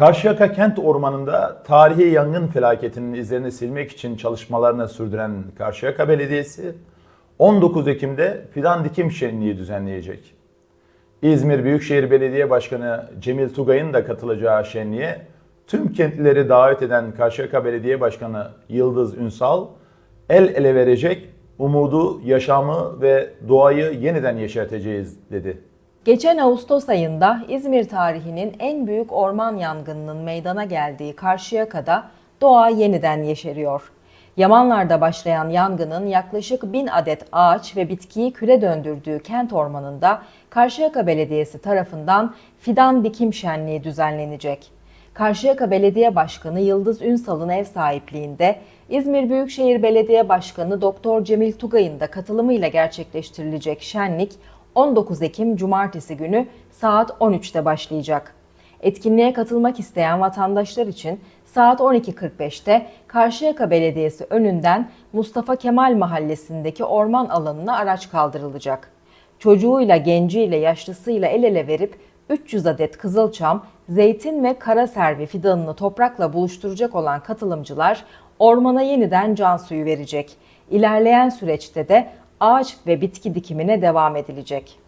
Karşıyaka kent ormanında tarihi yangın felaketinin izlerini silmek için çalışmalarını sürdüren Karşıyaka Belediyesi 19 Ekim'de fidan dikim şenliği düzenleyecek. İzmir Büyükşehir Belediye Başkanı Cemil Tugay'ın da katılacağı şenliğe tüm kentlileri davet eden Karşıyaka Belediye Başkanı Yıldız Ünsal, el ele verecek umudu, yaşamı ve doğayı yeniden yeşerteceğiz dedi. Geçen Ağustos ayında İzmir tarihinin en büyük orman yangınının meydana geldiği Karşıyaka'da doğa yeniden yeşeriyor. Yamanlarda başlayan yangının yaklaşık bin adet ağaç ve bitkiyi küle döndürdüğü kent ormanında Karşıyaka Belediyesi tarafından fidan dikim şenliği düzenlenecek. Karşıyaka Belediye Başkanı Yıldız Ünsal'ın ev sahipliğinde İzmir Büyükşehir Belediye Başkanı Doktor Cemil Tugay'ın da katılımıyla gerçekleştirilecek şenlik 19 Ekim Cumartesi günü saat 13'te başlayacak. Etkinliğe katılmak isteyen vatandaşlar için saat 12.45'te Karşıyaka Belediyesi önünden Mustafa Kemal Mahallesi'ndeki orman alanına araç kaldırılacak. Çocuğuyla, genciyle, yaşlısıyla el ele verip 300 adet kızılçam, zeytin ve kara servi fidanını toprakla buluşturacak olan katılımcılar ormana yeniden can suyu verecek. İlerleyen süreçte de ağaç ve bitki dikimine devam edilecek.